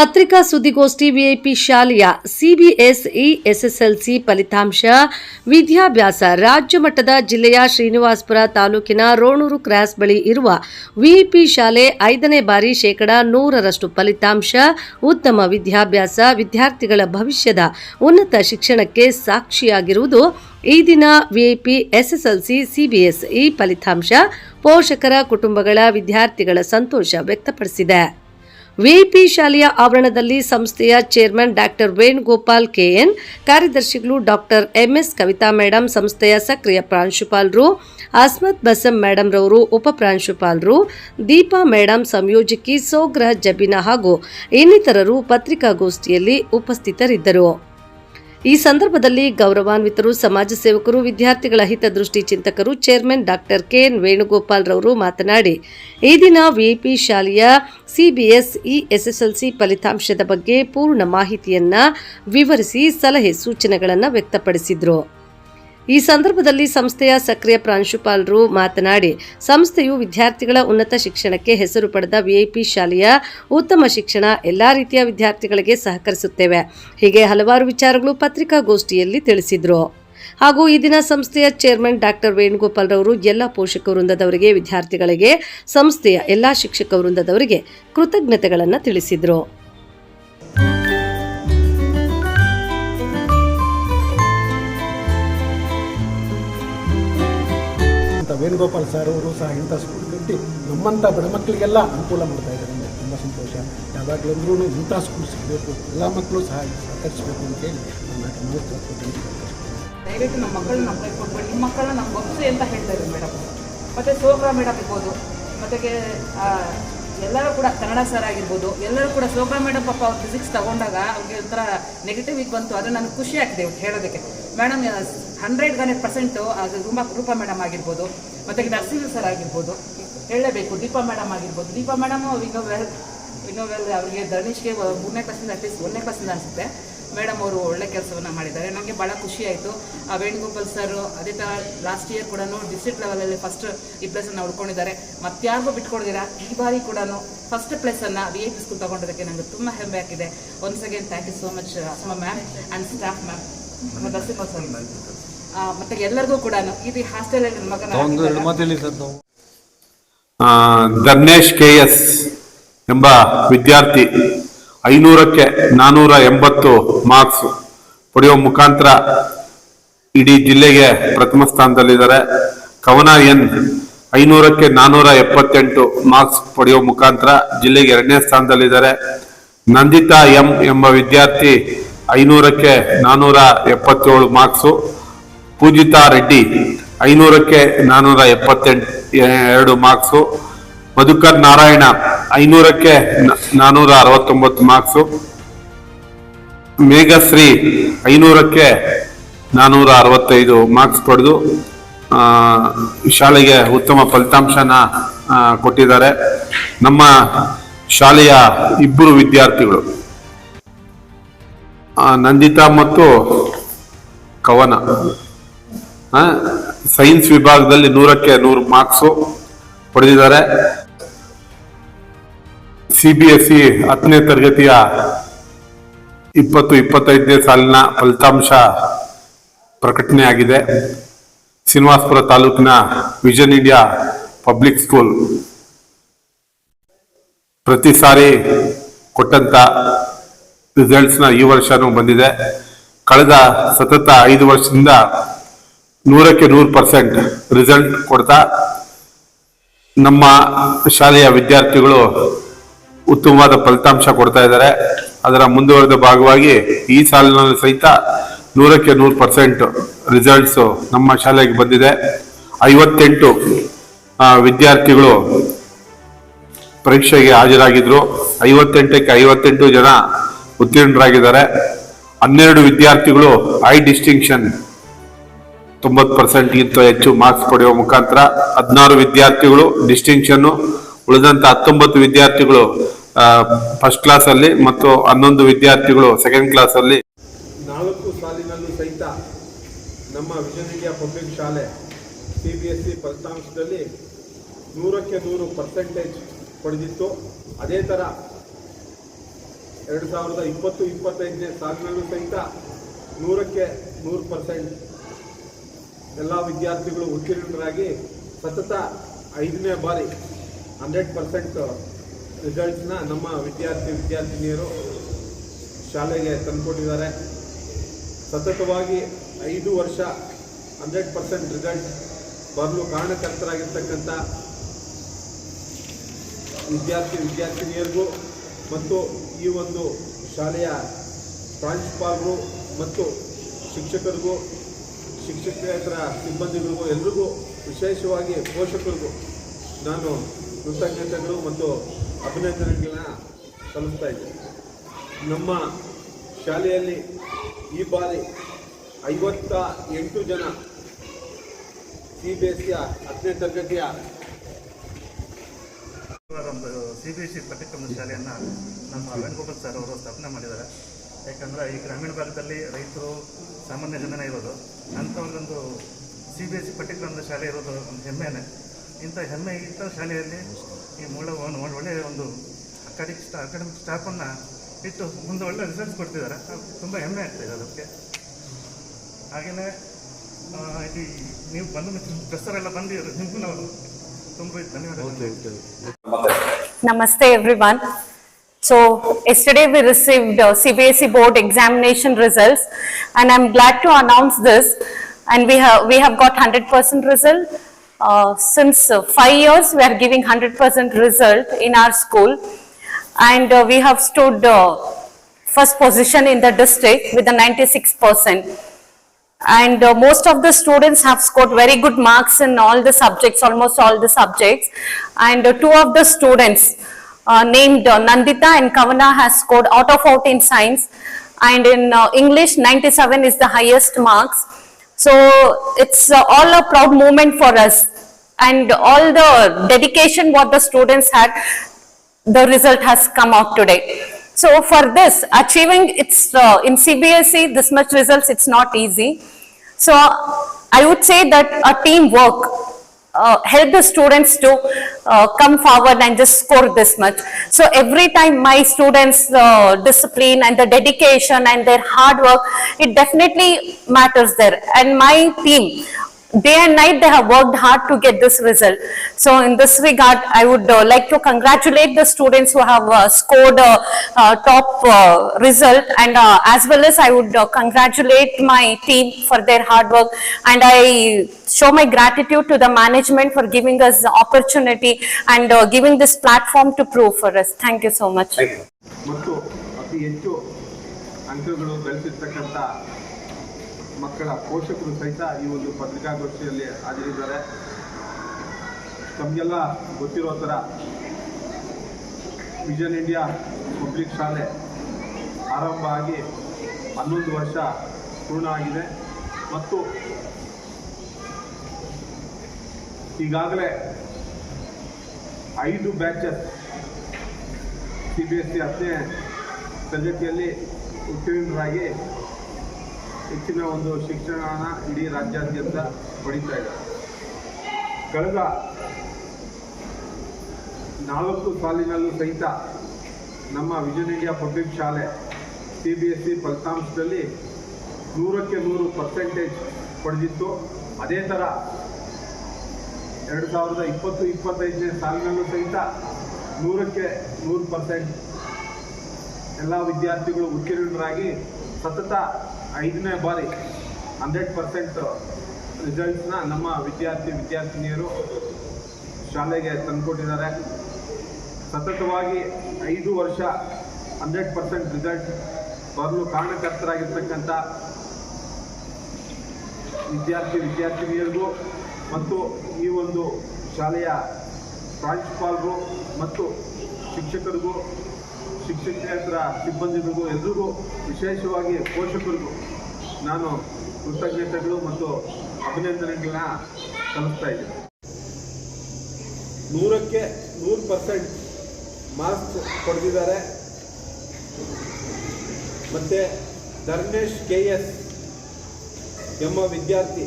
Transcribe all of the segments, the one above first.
ಪತ್ರಿಕಾ ಸುದ್ದಿಗೋಷ್ಠಿ ವಿಐಪಿ ಶಾಲೆಯ ಸಿಬಿಎಸ್ಇ ಎಸ್ಎಸ್ಎಲ್ಸಿ ಫಲಿತಾಂಶ, ವಿದ್ಯಾಭ್ಯಾಸ, ರಾಜ್ಯ ಮಟ್ಟದ ಜಿಲ್ಲೆಯ ಶ್ರೀನಿವಾಸಪುರ ತಾಲೂಕಿನ ರೋಣೂರು ಕ್ರಾಸ್ ಬಳಿ ಇರುವ ವಿಐಪಿ ಶಾಲೆ ಐದನೇ ಬಾರಿ ಶೇಕಡಾ ನೂರರಷ್ಟು ಫಲಿತಾಂಶ, ಉತ್ತಮ ವಿದ್ಯಾಭ್ಯಾಸ, ವಿದ್ಯಾರ್ಥಿಗಳ ಭವಿಷ್ಯದ ಉನ್ನತ ಶಿಕ್ಷಣಕ್ಕೆ ಸಾಕ್ಷಿಯಾಗಿರುವುದು ಈ ದಿನ ವಿಐಪಿ ಎಸ್ಎಸ್ಎಲ್ಸಿ ಸಿಬಿಎಸ್ಇ ಫಲಿತಾಂಶ. ಪೋಷಕರ ಕುಟುಂಬಗಳ ವಿದ್ಯಾರ್ಥಿಗಳ ಸಂತೋಷ ವ್ಯಕ್ತಪಡಿಸಿದೆ. ವಿಐಪಿ ಶಾಲೆಯ ಆವರಣದಲ್ಲಿ ಸಂಸ್ಥೆಯ chairman doctor Venugopal K N, ಕಾರ್ಯದರ್ಶಿಗಳು doctor M S Kavitha madam ಸಂಸ್ಥೆಯ ಸಕ್ರಿಯ ಪ್ರಾಂಶುಪಾಲರು ಅಸ್ಮತ್ ಬಸಂ ಮೇಡಂ ರವರು ಉಪ ಪ್ರಾಂಶುಪಾಲರು ದೀಪಾ ಮೇಡಮ್ ಸಂಯೋಜಕಿ ಸೋಗ್ರಹ ಜಬಿನಾ ಹಾಗೂ ಇನ್ನಿತರರು ಪತ್ರಿಕಾಗೋಷ್ಠಿಯಲ್ಲಿ ಉಪಸ್ಥಿತರಿದ್ದರು. ಈ ಸಂದರ್ಭದಲ್ಲಿ ಗೌರವಾನ್ವಿತರು, ಸಮಾಜ ಸೇವಕರು, ವಿದ್ಯಾರ್ಥಿಗಳ ಹಿತದೃಷ್ಟಿ ಚಿಂತಕರು, ಚೇರ್ಮನ್ ಡಾಕ್ಟರ್ ಕೆಎನ್ ವೇಣುಗೋಪಾಲ್ ರವರು ಮಾತನಾಡಿ, ಈ ದಿನ ವಿಐಪಿ ಶಾಲೆಯ ಸಿಬಿಎಸ್ಇ ಎಸ್ಎಸ್ಎಲ್ಸಿ ಫಲಿತಾಂಶದ ಬಗ್ಗೆ ಪೂರ್ಣ ಮಾಹಿತಿಯನ್ನ ವಿವರಿಸಿ ಸಲಹೆ ಸೂಚನೆಗಳನ್ನು ವ್ಯಕ್ತಪಡಿಸಿದರು. ಈ ಸಂದರ್ಭದಲ್ಲಿ ಸಂಸ್ಥೆಯ ಸಕ್ರಿಯ ಪ್ರಾಂಶುಪಾಲರು ಮಾತನಾಡಿ, ಸಂಸ್ಥೆಯು ವಿದ್ಯಾರ್ಥಿಗಳ ಉನ್ನತ ಶಿಕ್ಷಣಕ್ಕೆ ಹೆಸರು ಪಡೆದ ವಿಐಪಿ ಶಾಲೆಯ ಉತ್ತಮ ಶಿಕ್ಷಣ ಎಲ್ಲಾ ರೀತಿಯ ವಿದ್ಯಾರ್ಥಿಗಳಿಗೆ ಸಹಕರಿಸುತ್ತೇವೆ. ಹೀಗೆ ಹಲವಾರು ವಿಚಾರಗಳು ಪತ್ರಿಕಾಗೋಷ್ಠಿಯಲ್ಲಿ ತಿಳಿಸಿದರು. ಹಾಗೂ ಈ ದಿನ ಸಂಸ್ಥೆಯ ಚೇರ್ಮನ್ ಡಾಕ್ಟರ್ ವೇಣುಗೋಪಾಲ್ ರವರು ಎಲ್ಲ ಪೋಷಕ ವೃಂದದವರಿಗೆ, ವಿದ್ಯಾರ್ಥಿಗಳಿಗೆ, ಸಂಸ್ಥೆಯ ಎಲ್ಲ ಶಿಕ್ಷಕ ವೃಂದದವರಿಗೆ ಕೃತಜ್ಞತೆಗಳನ್ನು ತಿಳಿಸಿದರು. ವೇಣುಗೋಪಾಲ್ ಸರ್ ಅವರು ಸಹ ಇಂಥ ಸ್ಕೂಲ್ ಕಟ್ಟಿ ನಮ್ಮಂಥ ಬಡ ಮಕ್ಕಳಿಗೆಲ್ಲ ಅನುಕೂಲ ಮಾಡ್ತಾ ಇದ್ದಾರೆ. ತುಂಬ ಸಂತೋಷ. ಯಾವಾಗಲಂದ್ರೂ ಇಂಥ ಸ್ಕೂಲ್ ಸಿಗಬೇಕು. ಎಲ್ಲ ಮಕ್ಕಳು ಸಹ ಸಹಕರಿಸಬೇಕು ಅಂತೇಳಿ ನನ್ನ ನಮ್ಮ ಕೊಟ್ಟಿದ್ದೀನಿ ದಯವಿಟ್ಟು ನಮ್ಮ ಮಕ್ಕಳನ್ನ ನಮಗೆ ಕೊಡ್ಬೇಡಿ ನಿಮ್ಮ ಮಕ್ಕಳನ್ನ ನಮ್ಮ ಒಪ್ಪಿಸಿ ಅಂತ ಹೇಳ್ತಾ ಇದ್ದಾರೆ ಮೇಡಮ್. ಮತ್ತು ಸೋಗ್ರಾ ಮೇಡಮ್ ಇರ್ಬೋದು. ಮತ್ತು ಎಲ್ಲರೂ ಕೂಡ ಕನ್ನಡ ಸರ್ ಆಗಿರ್ಬೋದು. ಎಲ್ಲರೂ ಕೂಡ ಸೋಗ್ರಾ ಮೇಡಮ್ ಪಾಪ ಅವ್ರು ಫಿಸಿಕ್ಸ್ ತಗೊಂಡಾಗ ಅವ್ರಿಗೆ ಒಂಥರ ನೆಗೆಟಿವ್ ಈಗ ಬಂತು. ಆದರೆ ನನಗೆ ಖುಷಿ ಆಗ್ತಿದೆ ಹೇಳೋದಕ್ಕೆ. ಮೇಡಮ್ ಹಂಡ್ರೆಡ್ ಹಂಡ್ರೆಡ್ ಪರ್ಸೆಂಟು ಅದು ರೂಪಾ ರೂಪಾ ಮೇಡಮ್ ಆಗಿರ್ಬೋದು, ಮತ್ತು ನರ್ಸಿಂಗ್ ಸರ್ ಆಗಿರ್ಬೋದು ಹೇಳಲೇಬೇಕು ದೀಪಾ ಮೇಡಮ್ ಆಗಿರ್ಬೋದು. ದೀಪಾ ಮೇಡಮ್ ವಿನೋ ವೆಲ್ ವಿನೋ ವೆಲ್ ಅವರಿಗೆ ಧರ್ಣಿಷ್ಗೆ ಮೂರನೇ ಕ್ಲಾಸಿಂದ ಅಟ್ಲೀಸ್ಟ್ ಒಂದನೇ ಕ್ಲಾಸಿಂದ ಅನಿಸುತ್ತೆ. ಮೇಡಮ್ ಅವರು ಒಳ್ಳೆ ಕೆಲಸವನ್ನು ಮಾಡಿದ್ದಾರೆ. ನನಗೆ ಭಾಳ ಖುಷಿ ಆಯಿತು. ಆ ವೇಣುಗೋಪಾಲ್ ಸರ್ ಅದೇ ಥರ ಲಾಸ್ಟ್ ಇಯರ್ ಕೂಡ ಡಿಸ್ಟ್ರಿಕ್ಟ್ ಲೆವೆಲಲ್ಲಿ ಫಸ್ಟ್ ಈ ಪ್ಲೇಸನ್ನು ಉಳ್ಕೊಂಡಿದ್ದಾರೆ ಮತ್ತಾರಿಗೂ ಬಿಟ್ಕೊಡ್ದಿರಾ? ಈ ಬಾರಿ ಕೂಡ ಫಸ್ಟ್ ಪ್ಲೇಸನ್ನು ವಿ ಐ ಪಿ ಸ್ಕೂಲ್ ತೊಗೊಂಡಿದ್ದಕ್ಕೆ ನನಗೆ ತುಂಬ ಹೆಮ್ಮೆ ಆಗಿದೆ. Once again thank you so much ಅಸಮ ma'am and staff ma'am Narasimha sir ಮತ್ತು ಎಲ್ಲರಿಗೂ ಕೂಡ ಇದು ಹಾಸ್ಟೆಲಲ್ಲಿ ಸರ್ ಕೆ ಎಸ್ ಎಂಬ ವಿದ್ಯಾರ್ಥಿ ಐನೂರಕ್ಕೆ ನಾನೂರ ಎಂಬತ್ತು ಮಾರ್ಕ್ಸ್ ಪಡೆಯುವ ಮುಖಾಂತರ ಇಡೀ ಜಿಲ್ಲೆಗೆ ಪ್ರಥಮ ಸ್ಥಾನದಲ್ಲಿದ್ದಾರೆ. ಕವನ ಎನ್ ಐನೂರಕ್ಕೆ ನಾನೂರ ಎಪ್ಪತ್ತೆಂಟು ಮಾರ್ಕ್ಸ್ ಪಡೆಯುವ ಮುಖಾಂತರ ಜಿಲ್ಲೆಗೆ ಎರಡನೇ ಸ್ಥಾನದಲ್ಲಿದ್ದಾರೆ. ನಂದಿತಾ ಎಂ ಎಂಬ ವಿದ್ಯಾರ್ಥಿ ಐನೂರಕ್ಕೆ ನಾನೂರ ಎಪ್ಪತ್ತೇಳು ಮಾರ್ಕ್ಸು. ಪೂಜಿತಾ ರೆಡ್ಡಿ, ಐನೂರಕ್ಕೆ ನಾನ್ನೂರ ಎಪ್ಪತ್ತೆಂಟು ಎರಡು ಮಾರ್ಕ್ಸು. ಮಧುಕರ್ ನಾರಾಯಣ, ಐನೂರಕ್ಕೆ ನಾನ್ನೂರ ನಾನೂರ ಅರವತ್ತೊಂಬತ್ತು ಮಾರ್ಕ್ಸು. ಮೇಘಶ್ರೀ, ಐನೂರಕ್ಕೆ ನಾನ್ನೂರ ಅರವತ್ತೈದು ಮಾರ್ಕ್ಸ್ ಪಡೆದು ಶಾಲೆಗೆ ಉತ್ತಮ ಫಲಿತಾಂಶನ ಕೊಟ್ಟಿದ್ದಾರೆ. ನಮ್ಮ ಶಾಲೆಯ ಇಬ್ಬರು ವಿದ್ಯಾರ್ಥಿಗಳು. ನಂದಿತಾ ಮತ್ತು ಕವನ. ಸೈನ್ಸ್ ವಿಭಾಗದಲ್ಲಿ ನೂರಕ್ಕೆ ನೂರು ಮಾರ್ಕ್ಸು ಪಡೆದಿದ್ದಾರೆ. ಸಿ ಬಿ ಎಸ್ ಸಿ ಹತ್ತನೇ ತರಗತಿಯ ಇಪ್ಪತ್ತು, ಇಪ್ಪತ್ತೈದನೇ ಸಾಲಿನ ಫಲಿತಾಂಶ ಪ್ರಕಟಣೆ ಆಗಿದೆ ಶ್ರೀನಿವಾಸಪುರ ತಾಲೂಕಿನ ವಿಷನ್ ಇಂಡಿಯಾ ಪಬ್ಲಿಕ್ ಸ್ಕೂಲ್ ಪ್ರತಿ ಸಾರಿ ಕೊಟ್ಟಂತ ರಿಸಲ್ಟ್ಸ್ನ ಈ ವರ್ಷನೂ ಬಂದಿದೆ. ಕಳೆದ ಸತತ ಐದು ವರ್ಷದಿಂದ ನೂರಕ್ಕೆ ನೂರು ಪರ್ಸೆಂಟ್ ರಿಸಲ್ಟ್ ಕೊಡ್ತಾ ನಮ್ಮ ಶಾಲೆಯ ವಿದ್ಯಾರ್ಥಿಗಳು ಉತ್ತಮವಾದ ಫಲಿತಾಂಶ ಕೊಡ್ತಾ ಇದ್ದಾರೆ. ಅದರ ಮುಂದುವರೆದ ಭಾಗವಾಗಿ ಈ ಸಾಲಿನಲ್ಲಿ ಸಹಿತ ನೂರಕ್ಕೆ ನೂರು ಪರ್ಸೆಂಟ್ ರಿಸಲ್ಟ್ಸ್ ನಮ್ಮ ಶಾಲೆಗೆ ಬಂದಿದೆ. ಐವತ್ತೆಂಟು ವಿದ್ಯಾರ್ಥಿಗಳು ಪರೀಕ್ಷೆಗೆ ಹಾಜರಾಗಿದ್ರು. ಐವತ್ತೆಂಟಕ್ಕೆ ಐವತ್ತೆಂಟು ಜನ ಉತ್ತೀರ್ಣರಾಗಿದ್ದಾರೆ. ಹನ್ನೆರಡು ವಿದ್ಯಾರ್ಥಿಗಳು ಹೈ ಡಿಸ್ಟಿಂಕ್ಷನ್ ತೊಂಬತ್ತು ಪರ್ಸೆಂಟ್ಗಿಂತ ಹೆಚ್ಚು ಮಾರ್ಕ್ಸ್ ಪಡೆಯುವ ಮುಖಾಂತರ ಹದಿನಾರು ವಿದ್ಯಾರ್ಥಿಗಳು ಡಿಸ್ಟಿಂಕ್ಷನ್ ಉಳಿದಂತ ಹತ್ತೊಂಬತ್ತು ವಿದ್ಯಾರ್ಥಿಗಳು ಫಸ್ಟ್ ಕ್ಲಾಸ್ ಅಲ್ಲಿ ಮತ್ತು ಹನ್ನೊಂದು ವಿದ್ಯಾರ್ಥಿಗಳು ಸೆಕೆಂಡ್ ಕ್ಲಾಸ್ ಅಲ್ಲಿ. ನಾಲ್ಕು ಸಾಲಿನಲ್ಲೂ ಸಹಿತ ನಮ್ಮ ವಿಷನ್ ಇಂಡಿಯಾ ಪಬ್ಲಿಕ್ ಶಾಲೆ ಸಿ ಬಿ ಎಸ್ ಸಿ ಫಲಿತಾಂಶದಲ್ಲಿ ನೂರಕ್ಕೆ ನೂರು ಪರ್ಸೆಂಟೇಜ್ ಪಡೆದಿತ್ತು. ಅದೇ ಥರ ಎರಡು ಸಾವಿರದ ಇಪ್ಪತ್ತು, ಇಪ್ಪತ್ತೈದನೇ ಸಾಲಿನಲ್ಲೂ ಸಹಿತ ನೂರಕ್ಕೆ ನೂರು ಪರ್ಸೆಂಟ್ ಎಲ್ಲ ವಿದ್ಯಾರ್ಥಿಗಳು ಉತ್ತೀರ್ಣರಾಗಿ ಸತತ ಐದನೇ ಬಾರಿ ಹಂಡ್ರೆಡ್ ಪರ್ಸೆಂಟ್ ರಿಸಲ್ಟ್ಸ್ನ ನಮ್ಮ ವಿದ್ಯಾರ್ಥಿ ವಿದ್ಯಾರ್ಥಿನಿಯರು ಶಾಲೆಗೆ ತಂದುಕೊಟ್ಟಿದ್ದಾರೆ. ಸತತವಾಗಿ ಐದು ವರ್ಷ ಹಂಡ್ರೆಡ್ ಪರ್ಸೆಂಟ್ ರಿಸಲ್ಟ್ ಬರಲು ಕಾರಣಕರ್ತರಾಗಿರ್ತಕ್ಕಂಥ ವಿದ್ಯಾರ್ಥಿ ವಿದ್ಯಾರ್ಥಿನಿಯರಿಗೂ ಮತ್ತು ಈ ಒಂದು ಶಾಲೆಯ ಪ್ರಾಂಶುಪಾಲರು ಮತ್ತು ಶಿಕ್ಷಕರಿಗೂ ಶಿಕ್ಷಕೇತರ ಸಿಬ್ಬಂದಿಗಳಿಗೂ ಎಲ್ರಿಗೂ ವಿಶೇಷವಾಗಿ ಪೋಷಕರಿಗೂ ನಾನು ಕೃತಜ್ಞತೆಗಳು ಮತ್ತು ಅಭಿನಂದನೆಗಳನ್ನ ಸಲ್ಲಿಸ್ತಾ ಇದ್ದೇನೆ. ನಮ್ಮ ಶಾಲೆಯಲ್ಲಿ ಈ ಬಾರಿ ಐವತ್ತ ಎಂಟು ಜನ ಸಿ ಬಿ ಎಸ್ ಸಿಯ ಹತ್ತನೇ ತರಗತಿಯ ಸಿ ಬಿ ಎಸ್ ಸಿ ಪಠ್ಯಕ್ರಮದ ಶಾಲೆಯನ್ನು ನಮ್ಮ ವೇಣುಗೋಪಾಲ್ ಸರ್ ಅವರು ಸ್ಥಾಪನೆ ಮಾಡಿದ್ದಾರೆ. ಯಾಕಂದರೆ ಈ ಗ್ರಾಮೀಣ ಭಾಗದಲ್ಲಿ ರೈತರು ಸಾಮಾನ್ಯ ಜನನೇ ಇರೋದು. ಅಂಥವ್ರಿಗೊಂದು ಸಿ ಬಿ ಎಸ್ ಸಿ ಪಠ್ಯಕ್ರಮದ ಶಾಲೆ ಇರೋದು ಒಂದು ಹೆಮ್ಮೆನೇ. ಇಂಥ ಹೆಮ್ಮೆ ಇಂಥ ಶಾಲೆಯಲ್ಲಿ ಈ ಮೂಲ ಒಂದು ಒಳ್ಳೆಯ ಒಂದು ಅಕಾಡೆಮಿಕ್ ಸ್ಟಾ ಅಕಾಡೆಮಿಕ್ ಸ್ಟಾಫನ್ನು ಇಟ್ಟು ಮುಂದೆ ಒಳ್ಳೆ ರಿಸಲ್ಟ್ಸ್ ಕೊಡ್ತಿದ್ದಾರೆ. ತುಂಬ ಹೆಮ್ಮೆ ಆಗ್ತಾಯಿದೆ ಅದಕ್ಕೆ. ಹಾಗೆಯೇ ಇಲ್ಲಿ ನೀವು ಬಂದು ಎಲ್ಲ ಬಂದಿರೋ ನಿಮಗೂ ನಾವು ತುಂಬ ಧನ್ಯವಾದಗಳು. ನಮಸ್ತೆ everyone. So yesterday we received uh, CBSE board examination results and I'm glad to announce this and we have, we have got 100% result. Uh, Since uh, five years, we are giving 100% result in our school and uh, we have stood uh, first position in the district with a 96%. And uh, most of the students have scored very good marks in all the subjects, almost all the subjects. And uh, two of the students named uh, Nandita and Kavana has scored out of out in science. And in uh, English, 97 is the highest marks. So it's uh, all a proud moment for us. And all the dedication what the students had, the result has come out today. So for this, achieving it's uh, in CBSE, this much results, it's not easy. So I would say that a teamwork uh, help the students to uh, come forward and just score this much. So every time my students' uh, discipline and the dedication and their hard work, it definitely matters there. And my team, day and night they have worked hard to get this result. So in this regard, I would uh, like to congratulate the students who have uh, scored uh, uh, top uh, result and uh, as well as I would uh, congratulate my team for their hard work and I show my gratitude to the management for giving us the opportunity and uh, giving this platform to prove for us. Thank you so much. ಮಕ್ಕಳ ಪೋಷಕರು ಸಹಿತ ಈ ಒಂದು ಪತ್ರಿಕಾಗೋಷ್ಠಿಯಲ್ಲಿ ಹಾಜರಿದ್ದಾರೆ. ತಮಗೆಲ್ಲ ಗೊತ್ತಿರೋ ಥರ vision India public ಶಾಲೆ ಆರಂಭ ಆಗಿ ಹನ್ನೊಂದು ವರ್ಷ ಪೂರ್ಣ ಆಗಿದೆ. ಮತ್ತು ಈಗಾಗಲೇ ಐದು batches C B S E ಹತ್ತನೇ ತರಗತಿಯಲ್ಲಿ ಉತ್ತೀರ್ಣರಾಗಿ ಹೆಚ್ಚಿನ ಒಂದು ಶಿಕ್ಷಣನ ಇಡೀ ರಾಜ್ಯಾದ್ಯಂತ ಪಡೀತಾ ಇದ್ದಾರೆ. ಕಳೆದ ನಾಲ್ಕು ಸಾಲಿನಲ್ಲೂ ಸಹಿತ ನಮ್ಮ ವಿಜನ್ ಇಂಡಿಯಾ ಪಬ್ಲಿಕ್ ಶಾಲೆ ಸಿ ಬಿ ಎಸ್ ಸಿ ಫಲಿತಾಂಶದಲ್ಲಿ ನೂರಕ್ಕೆ ನೂರು ಪರ್ಸೆಂಟೇಜ್ ಪಡೆದಿತ್ತು. ಅದೇ ಥರ ಎರಡು ಸಾವಿರದ ಇಪ್ಪತ್ತು, ಇಪ್ಪತ್ತೈದನೇ ಸಾಲಿನಲ್ಲೂ ಸಹಿತ ನೂರಕ್ಕೆ ನೂರು ಪರ್ಸೆಂಟ್ ಎಲ್ಲ ವಿದ್ಯಾರ್ಥಿಗಳು ಉತ್ತೀರ್ಣರಾಗಿ ಸತತ ಐದನೇ ಬಾರಿ ಹಂಡ್ರೆಡ್ ಪರ್ಸೆಂಟ್ ರಿಸಲ್ಟ್ಸ್ನ ನಮ್ಮ ವಿದ್ಯಾರ್ಥಿ ವಿದ್ಯಾರ್ಥಿನಿಯರು ಶಾಲೆಗೆ ತಂದುಕೊಟ್ಟಿದ್ದಾರೆ. ಸತತವಾಗಿ ಐದು ವರ್ಷ ಹಂಡ್ರೆಡ್ ಪರ್ಸೆಂಟ್ ರಿಸಲ್ಟ್ ಬರಲು ಕಾರಣಕರ್ತರಾಗಿರ್ತಕ್ಕಂಥ ವಿದ್ಯಾರ್ಥಿ ವಿದ್ಯಾರ್ಥಿನಿಯರಿಗೂ ಮತ್ತು ಈ ಒಂದು ಶಾಲೆಯ ಪ್ರಾಂಶುಪಾಲರು ಮತ್ತು ಶಿಕ್ಷಕರಿಗೂ ಶಿಕ್ಷಕೇತರ ಸಿಬ್ಬಂದಿಗಳಿಗೂ, ಎಲ್ರಿಗೂ, ವಿಶೇಷವಾಗಿ ಪೋಷಕರಿಗೂ ನಾನು ಕೃತಜ್ಞತೆಗಳು ಮತ್ತು ಅಭಿನಂದನೆಗಳನ್ನ ಸಲ್ಲಿಸ್ತಾ ಇದ್ದೀನಿ. ನೂರಕ್ಕೆ ನೂರು ಪರ್ಸೆಂಟ್ ಮಾರ್ಕ್ಸ್ ಪಡೆದಿದ್ದಾರೆ. ಮತ್ತು ಧರ್ಮೇಶ್ ಕೆ ಎಸ್ ಎಂಬ ವಿದ್ಯಾರ್ಥಿ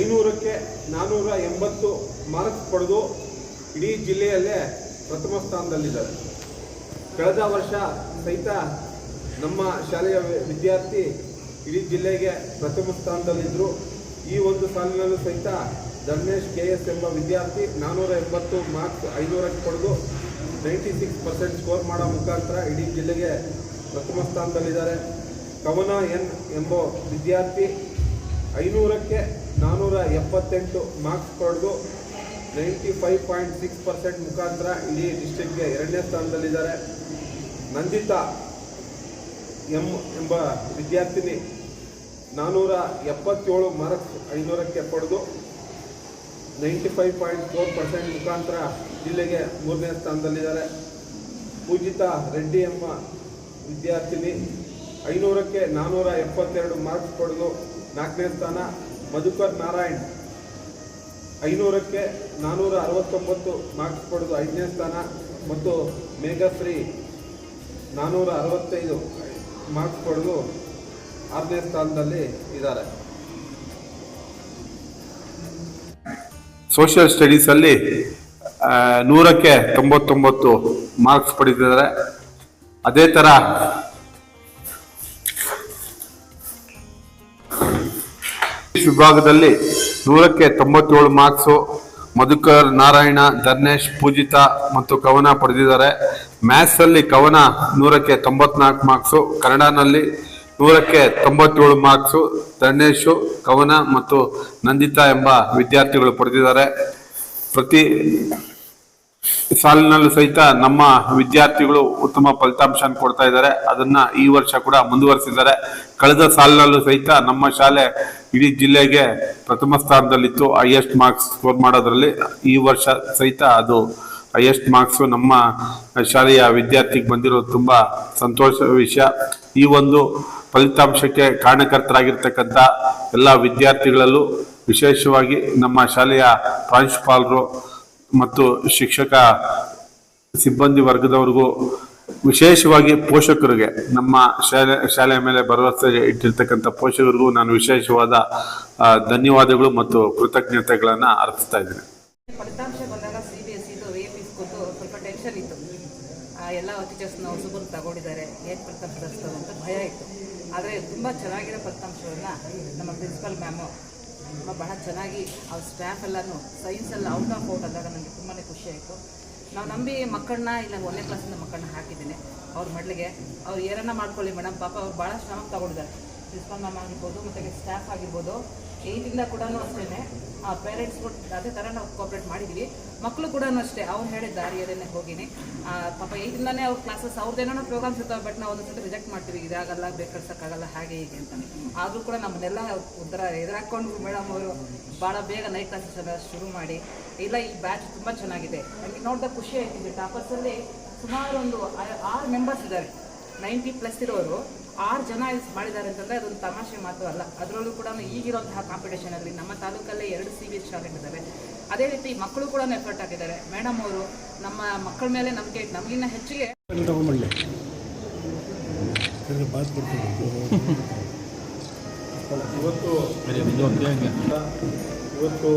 ಐನೂರಕ್ಕೆ ನಾನ್ನೂರ ಎಂಬತ್ತು ಮಾರ್ಕ್ಸ್ ಪಡೆದು ಇಡೀ ಜಿಲ್ಲೆಯಲ್ಲೇ ಪ್ರಥಮ ಸ್ಥಾನದಲ್ಲಿದ್ದಾರೆ. ಕಳೆದ ವರ್ಷ ಸಹಿತ ನಮ್ಮ ಶಾಲೆಯ ವಿದ್ಯಾರ್ಥಿ ಇಡೀ ಜಿಲ್ಲೆಗೆ ಪ್ರಥಮ ಸ್ಥಾನದಲ್ಲಿದ್ದರು. ಈ ಒಂದು ಸಾಲಿನಲ್ಲೂ ಸಹಿತ ಧರ್ಮೇಶ್ ಕೆ ಎಸ್ ಎಂಬ ವಿದ್ಯಾರ್ಥಿ ನಾನ್ನೂರ ಎಂಬತ್ತು ಮಾರ್ಕ್ಸ್ ಐನೂರಕ್ಕೆ ಪಡೆದು ನೈಂಟಿ ಸಿಕ್ಸ್ ಪರ್ಸೆಂಟ್ ಸ್ಕೋರ್ ಮಾಡೋ ಮುಖಾಂತರ ಇಡೀ ಜಿಲ್ಲೆಗೆ ಪ್ರಥಮ ಸ್ಥಾನದಲ್ಲಿದ್ದಾರೆ. ಕವನ ಎನ್ ಎಂಬ ವಿದ್ಯಾರ್ಥಿ ಐನೂರಕ್ಕೆ ನಾನ್ನೂರ ಎಪ್ಪತ್ತೆಂಟು ಮಾರ್ಕ್ಸ್ ಪಡೆದು ninety five point six percent ಮುಖಾಂತರ ಇಡೀ ಡಿಸ್ಟ್ರಿಕ್ಟ್ಗೆ ಎರಡನೇ ಸ್ಥಾನದಲ್ಲಿದ್ದಾರೆ. ನಂದಿತಾ ಎಂ ಎಂಬ ವಿದ್ಯಾರ್ಥಿನಿ ನಾನ್ನೂರ ಎಪ್ಪತ್ತೇಳು ಮಾರ್ಕ್ಸ್ ಐನೂರಕ್ಕೆ ಪಡೆದು ninety five point four percent ಮುಖಾಂತರ ಜಿಲ್ಲೆಗೆ ಮೂರನೇ ಸ್ಥಾನದಲ್ಲಿದ್ದಾರೆ. ಪೂಜಿತಾ ರೆಡ್ಡಿ ಎಂಬ ವಿದ್ಯಾರ್ಥಿನಿ ಐನೂರಕ್ಕೆ ನಾನ್ನೂರ ಎಪ್ಪತ್ತೆರಡು ಮಾರ್ಕ್ಸ್ ಪಡೆದು ನಾಲ್ಕನೇ ಸ್ಥಾನ. ಮಧುಕರ್ ನಾರಾಯಣ್ ಐನೂರಕ್ಕೆ ನಾನ್ನೂರ ಅರವತ್ತೊಂಬತ್ತು ಮಾರ್ಕ್ಸ್ ಪಡೆದು ಐದನೇ ಸ್ಥಾನ ಮತ್ತು ಮೇಘಶ್ರೀ ನಾನ್ನೂರ ಅರವತ್ತೈದು ಮಾರ್ಕ್ಸ್ ಪಡೆದು ಆರನೇ ಸ್ಥಾನದಲ್ಲಿ ಇದ್ದಾರೆ. ಸೋಷಿಯಲ್ ಸ್ಟಡೀಸಲ್ಲಿ ನೂರಕ್ಕೆ ತೊಂಬತ್ತೊಂಬತ್ತು ಮಾರ್ಕ್ಸ್ ಪಡೆದಿದ್ದಾರೆ. ಅದೇ ಥರ ವಿಭಾಗದಲ್ಲಿ ನೂರಕ್ಕೆ ತೊಂಬತ್ತೇಳು ಮಾರ್ಕ್ಸು ಮಧುಕರ್, ನಾರಾಯಣ ಧರ್ನೇಶ್ ಪೂಜಿತಾ ಮತ್ತು ಕವನ ಪಡೆದಿದ್ದಾರೆ. ಮ್ಯಾಥ್ಸಲ್ಲಿ ಕವನ ನೂರಕ್ಕೆ ತೊಂಬತ್ನಾಲ್ಕು ಮಾರ್ಕ್ಸು, ಕನ್ನಡನಲ್ಲಿ ನೂರಕ್ಕೆ ತೊಂಬತ್ತೇಳು ಮಾರ್ಕ್ಸು ಧರ್ನೇಶು ಕವನ ಮತ್ತು ನಂದಿತಾ ಎಂಬ ವಿದ್ಯಾರ್ಥಿಗಳು ಪಡೆದಿದ್ದಾರೆ. ಪ್ರತಿ ಸಾಲಿನಲ್ಲೂ ಸಹಿತ ನಮ್ಮ ವಿದ್ಯಾರ್ಥಿಗಳು ಉತ್ತಮ ಫಲಿತಾಂಶ ಕೊಡ್ತಾ ಇದ್ದಾರೆ. ಅದನ್ನ ಈ ವರ್ಷ ಕೂಡ ಮುಂದುವರಿಸಿದ್ದಾರೆ. ಕಳೆದ ಸಾಲಿನಲ್ಲೂ ಸಹಿತ ನಮ್ಮ ಶಾಲೆ ಇಡೀ ಜಿಲ್ಲೆಗೆ ಪ್ರಥಮ ಸ್ಥಾನದಲ್ಲಿತ್ತು. ಹೈಯೆಸ್ಟ್ ಮಾರ್ಕ್ಸ್ ಸ್ಕೋರ್ ಮಾಡೋದ್ರಲ್ಲಿ ಈ ವರ್ಷ ಸಹಿತ ಅದು ಹೈಯೆಸ್ಟ್ ಮಾರ್ಕ್ಸ್ ನಮ್ಮ ಶಾಲೆಯ ವಿದ್ಯಾರ್ಥಿಗೆ ಬಂದಿರೋದು ತುಂಬಾ ಸಂತೋಷ ವಿಷಯ. ಈ ಒಂದು ಫಲಿತಾಂಶಕ್ಕೆ ಕಾರಣಕರ್ತರಾಗಿರ್ತಕ್ಕಂಥ ಎಲ್ಲ ವಿದ್ಯಾರ್ಥಿಗಳಲ್ಲೂ ವಿಶೇಷವಾಗಿ ನಮ್ಮ ಶಾಲೆಯ ಪ್ರಾಂಶುಪಾಲರು ಮತ್ತು ಶಿಕ್ಷಕ ಸಿಬ್ಬಂದಿ ವರ್ಗದವರಿಗೂ ವಿಶೇಷವಾಗಿ ಪೋಷಕರಿಗೆ ನಮ್ಮ ಶಾಲೆ ಶಾಲೆಯ ಮೇಲೆ ಭರವಸೆ ಇಟ್ಟಿರ್ತಕ್ಕಂಥ ಪೋಷಕರಿಗೂ ನಾನು ವಿಶೇಷವಾದ ಧನ್ಯವಾದಗಳು ಮತ್ತು ಕೃತಜ್ಞತೆಗಳನ್ನು ಅರ್ಪಿಸ್ತಾ ಇದ್ದೀನಿ. ಫಲಿತಾಂಶ ಬಂದಾಗ ಸಿ ಬಿ ಎಸ್ ಇದು ಎ ಪಿ ಸ್ಕೂಲ್ದು ಸ್ವಲ್ಪ ಟೆನ್ಷನ್ ಇತ್ತು. ಆ, ಎಲ್ಲ ಟೀಚರ್ಸ್ನ ಹೊಸಬರು ತಗೊಂಡಿದ್ದಾರೆ. ಏನು ಫಲಿತಾಂಶ ತರಿಸ್ತಾರೆ ಅಂತ ಭಯ ಇತ್ತು. ಆದರೆ ತುಂಬ ಚೆನ್ನಾಗಿರೋ ಫಲಿತಾಂಶವನ್ನು ನಮ್ಮ ಪ್ರಿನ್ಸಿಪಲ್ ಮ್ಯಾಮು ಬಹಳ ಚೆನ್ನಾಗಿ ಅವ್ರ ಸ್ಟಾಫ್ ಎಲ್ಲನೂ ಎಲ್ಲ ಔಟ್ ಆಫ್ ಔಟ್ ಅಂದಾಗ ನನಗೆ ತುಂಬಾ ಖುಷಿ ಆಯಿತು. ನಾವು ನಂಬಿ ಮಕ್ಕಳನ್ನ ಇಲ್ಲ ಒಂದನೇ ಕ್ಲಾಸಿಂದ ಮಕ್ಕಳನ್ನ ಹಾಕಿದ್ದೀನಿ. ಅವ್ರ ಮಡ್ಲಿಗೆ ಅವ್ರು ಏನನ್ನ ಮಾಡ್ಕೊಳ್ಳಿ ಮೇಡಮ್ ಪಾಪ ಅವ್ರು ಭಾಳ ಶ್ರಮ ತಗೊಂಡಿದ್ದಾರೆ. ಪ್ರಿನ್ಸಿಪಾಲ್ ಮ್ಯಾಮ್ ಆಗಿರ್ಬೋದು, ಮತ್ತು ಸ್ಟಾಫ್ ಆಗಿರ್ಬೋದು. ಏಯ್ಟಿಂದ ಕೂಡ ಅಷ್ಟೇ ಕೂಡ ಅದೇ ಥರ ನಾವು ಕೋಪ್ರೇಟ್ ಮಾಡಿದ್ದೀವಿ ಮಕ್ಕಳು ಕೂಡ ಅಷ್ಟೇ. ಅವ್ರು ಹೇಳಿದ ದಾರಿಯಲ್ಲೇ ಹೋಗಿನಿ. ಆ, ಪಾಪ ಏಜಿಂದಾನೇ ಅವ್ರ ಕ್ಲಾಸಸ್ ಅವ್ರದ್ದೇನೋ ಪ್ರೋಗ್ರಾಮ್ಸ್ ಇರ್ತಾವೆ ಬಟ್ ನಾವು ಒಂದೊಂದು ರಿಜೆಕ್ಟ್ ಮಾಡ್ತೀವಿ. ಇದಾಗಲ್ಲ ಬೇಕಾಗಲ್ಲ ಹಾಗೆ ಹೀಗೆ ಅಂತ ಆದರೂ ಕೂಡ ನಮ್ಮನ್ನೆಲ್ಲ ಒಂಥರ ಎದುರಾಕೊಂಡು ಮೇಡಮ್ ಅವರು. ಭಾಳ ಬೇಗ ನೈಟ್ ಕ್ಲಾಸಸ್ ಎಲ್ಲ ಶುರು ಮಾಡಿ. ಇಲ್ಲ ಈ ಬ್ಯಾಚ್ ತುಂಬ ಚೆನ್ನಾಗಿದೆ. ನನಗೆ ನೋಡಿದ ಖುಷಿ ಆಯ್ತಿದೆ ಟಾಪರ್ಸಲ್ಲಿ ಸುಮಾರು ಒಂದು ಆ- ಆರು ಮೆಂಬರ್ಸ್ ಇದ್ದಾರೆ ನೈಂಟಿ ಪ್ಲಸ್ ಇರೋರು. ಆರು ಜನ ಇಸ್ ಮಾಡಿದ್ದಾರೆ ಅಂತಂದರೆ ಅದೊಂದು ತಮಾಷೆ ಮಾತು ಅಲ್ಲ. ಅದರಲ್ಲೂ ಕೂಡ ಈಗಿರುವಂತಹ ಕಾಂಪಿಟೇಷನಲ್ಲಿ ನಮ್ಮ ತಾಲೂಕಲ್ಲೇ ಎರಡು ಸಿ ಬಿ ಎಸ್ ಶಾಲೆಗಳಿದ್ದಾವೆ ಅದೇ ರೀತಿ ಮಕ್ಕಳು ಕೂಡ ಎಫರ್ಟ್ ಹಾಕಿದ್ದಾರೆ. ಮೇಡಮ್ ಅವರು ನಮ್ಮ ಮಕ್ಕಳ ಮೇಲೆ ನಮಗೆ ನಮಗಿನ್ನ ಹೆಚ್ಚಿಗೆ ಇವತ್ತು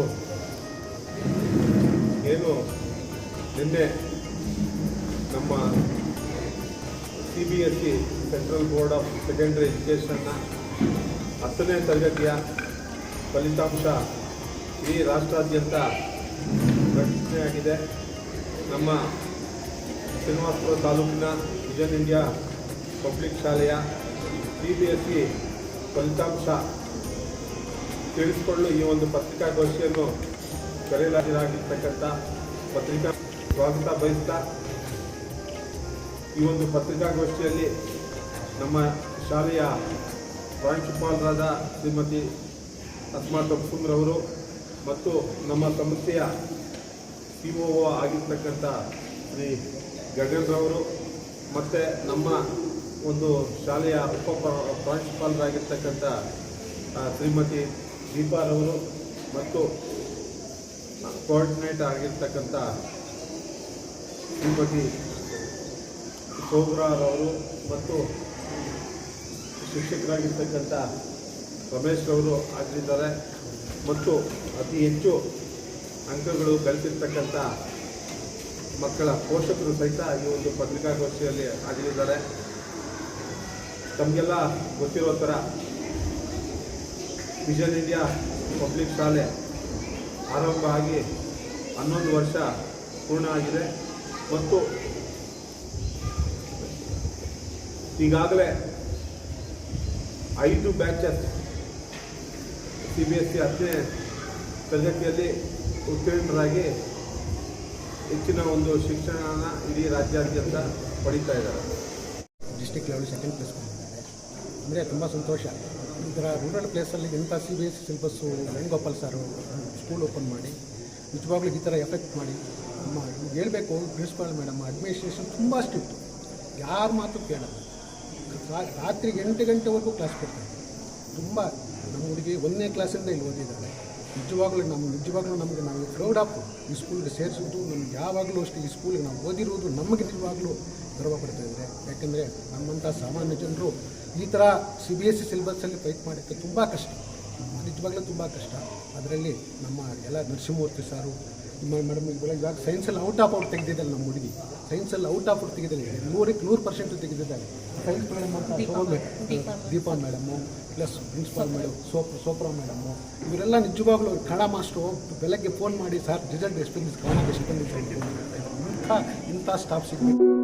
ಏನು ನಿನ್ನೆ ನಮ್ಮ C B S C central board of secondary ಎಜುಕೇಷನ್ನ ಹತ್ತನೇ ತರಗತಿಯ ಫಲಿತಾಂಶ ಇಡೀ ರಾಷ್ಟ್ರಾದ್ಯಂತ ಪ್ರಕಟಣೆಯಾಗಿದೆ ನಮ್ಮ ಶ್ರೀನಿವಾಸಪುರ ತಾಲೂಕಿನ ವಿಜನ್ ಇಂಡಿಯಾ ಪಬ್ಲಿಕ್ ಶಾಲೆಯ ಸಿ ಬಿ ಎಸ್ ಸಿ ಫಲಿತಾಂಶ ತಿಳಿಸಿಕೊಳ್ಳಲು ಈ ಒಂದು ಪತ್ರಿಕಾಗೋಷ್ಠಿಯನ್ನು ಕರೆಯಲಾಗಿರಾಗಿರ್ತಕ್ಕಂಥ ಪತ್ರಿಕಾ ಸ್ವಾಗತ ಬಯಸ್ತಾ ಈ ಒಂದು ಪತ್ರಿಕಾಗೋಷ್ಠಿಯಲ್ಲಿ ನಮ್ಮ ಶಾಲೆಯ ಪ್ರಾಂಶುಪಾಲರಾದ ಶ್ರೀಮತಿ ಅಸ್ಮಾ ತಪ್ಸುಮ್ರವರು ಮತ್ತು ನಮ್ಮ ಸಂಸ್ಥೆಯ ಸಿ ಒ ಆಗಿರ್ತಕ್ಕಂಥ ಶ್ರೀ ಗಗನ್ರವರು ಮತ್ತು ನಮ್ಮ ಒಂದು ಶಾಲೆಯ ಉಪ ಪ್ರ- ಪ್ರಾಂಶುಪಾಲರಾಗಿರ್ತಕ್ಕಂಥ ಶ್ರೀಮತಿ ದೀಪಾರವರು ಮತ್ತು ಕೋಆರ್ಡಿನೇಟರ್ ಆಗಿರ್ತಕ್ಕಂಥ ಶ್ರೀಮತಿ ಶೋಭ್ರಾರವರು ಮತ್ತು ಶಿಕ್ಷಕರಾಗಿರ್ತಕ್ಕಂಥ ರಮೇಶ್ ಅವರು ಆಗಿದ್ದಾರೆ. ಮತ್ತು ಅತಿ ಹೆಚ್ಚು ಅಂಕಗಳು ಗಳಿಸಿರ್ತಕ್ಕಂಥ ಮಕ್ಕಳ ಪೋಷಕರು ಸಹಿತ ಈ ಒಂದು ಪತ್ರಿಕಾಗೋಷ್ಠಿಯಲ್ಲಿ ಆಗಲಿದ್ದಾರೆ ತಮಗೆಲ್ಲ ಗೊತ್ತಿರೋ ಥರ ವಿಷನ್ ಇಂಡಿಯಾ ಪಬ್ಲಿಕ್ ಶಾಲೆ ಆರಂಭ ಆಗಿ ಹನ್ನೊಂದು ವರ್ಷ ಪೂರ್ಣ ಆಗಿದೆ. ಮತ್ತು ಈಗಾಗಲೇ ಐದು batches C B S E ಹತ್ತನೇ ತರಗತಿಯಲ್ಲಿ ಉತ್ತೀರ್ಣರಾಗಿ ಹೆಚ್ಚಿನ ಒಂದು ಶಿಕ್ಷಣನ ಇಡೀ ರಾಜ್ಯಾದ್ಯಂತ ಪಡೀತಾ ಇದ್ದಾರೆ. ಡಿಸ್ಟಿಕ್ ಲೆವೆಲ್ ಸೆಕೆಂಡ್ ಪ್ಲೇಸ್ ಅಂದರೆ ತುಂಬ ಸಂತೋಷ. ಈ ಥರ ರೂರಲ್ ಪ್ಲೇಸಲ್ಲಿ ಇಂಥ C B S E syllabus Venugopal sir school open ಮಾಡಿ, ನಿಜವಾಗ್ಲೂ ಈ ಥರ ಎಫೆಕ್ಟ್ ಮಾಡಿ ಹೇಳಬೇಕು ಪ್ರಿನ್ಸಿಪಾಲ್ ಮೇಡಮ್ ಅಡ್ಮಿನಿಸ್ಟ್ರೇಷನ್ ತುಂಬ ಸ್ಟ್ರಿಕ್ಟು ಯಾರು ಮಾತು ಕೇಳಲ್ಲ. ರಾತ್ರಿ ಎಂಟು ಗಂಟೆವರೆಗೂ ಕ್ಲಾಸ್ ಕೊಡ್ತಾರೆ. ತುಂಬ ನಮ್ಮ ಹುಡುಗಿ ಒಂದನೇ ಕ್ಲಾಸಿಂದ ಇಲ್ಲಿ ಓದಿದ್ದಾರೆ ನಿಜವಾಗ್ಲೂ ನಮ್ಮ ನಿಜವಾಗ್ಲೂ ನಮಗೆ ನಾವು ಪ್ರೌಡ್ ಆಫ್ ಈ ಸ್ಕೂಲ್ಗೆ ಸೇರಿಸೋದು ನಮ್ಗೆ ಯಾವಾಗಲೂ ಅಷ್ಟೇ ಈ ಸ್ಕೂಲಿಗೆ ನಾವು ಓದಿರುವುದು ನಮಗೆ ನಿಜವಾಗ್ಲೂ ಗರ್ವ ಪಡ್ತಾ ಇದ್ದಾರೆ ಯಾಕೆಂದರೆ ನಮ್ಮಂಥ ಸಾಮಾನ್ಯ ಜನರು ಈ ಥರ ಸಿ ಬಿ ಎಸ್ ಸಿ ಸಿಲೆಬಸ್ಸಲ್ಲಿ ಫೈಟ್ ಮಾಡೋಕ್ಕೆ ತುಂಬ ಕಷ್ಟ. ನಿಜವಾಗ್ಲೂ ತುಂಬ ಕಷ್ಟ. ಅದರಲ್ಲಿ ನಮ್ಮ ಎಲ್ಲ ನರಸಿಂಹಮೂರ್ತಿ ಸಾರು ಮೇಡಮ್ ಇವಾಗ ಇವಾಗ ಸೈನ್ಸಲ್ಲಿ ಔಟ್ ಆಫ್ ಔಟ್ ತೆಗೆದಿದ್ದಾಳೆ ನಮ್ಮ ಹುಡುಗಿ. ಸೈನ್ಸಲ್ಲಿ ಔಟ್ ಆಫ್ ಔಟ್ ತೆಗೆದಿದ್ದಾಳೆ ನೂರಕ್ಕೆ ನೂರು ಪರ್ಸೆಂಟ್ ತೆಗೆದಿದ್ದಾಳೆ ಸೈನ್ಸ್ ಮೇಡಮ್ ಅಂತ Deepa madam plus principal madam soap ಸೋಪ್ರಾ ಮೇಡಮು ಇವರೆಲ್ಲ ನಿಜವಾಗ್ಲೂ ಕನ್ನಡ ಮಾಸ್ಟ್ರು. ಬೆಳಗ್ಗೆ ಫೋನ್ ಮಾಡಿ ಸರ್ ರಿಸಲ್ಟ್ ಎಷ್ಟು ಬಂದಿದ್ದು ಕನ್ನಡ ಎಷ್ಟು ಬಂದಿದ್ದು. ಇಂಥ ಇಂಥ ಸ್ಟಾಫ್ ಸಿಗಬೇಕು.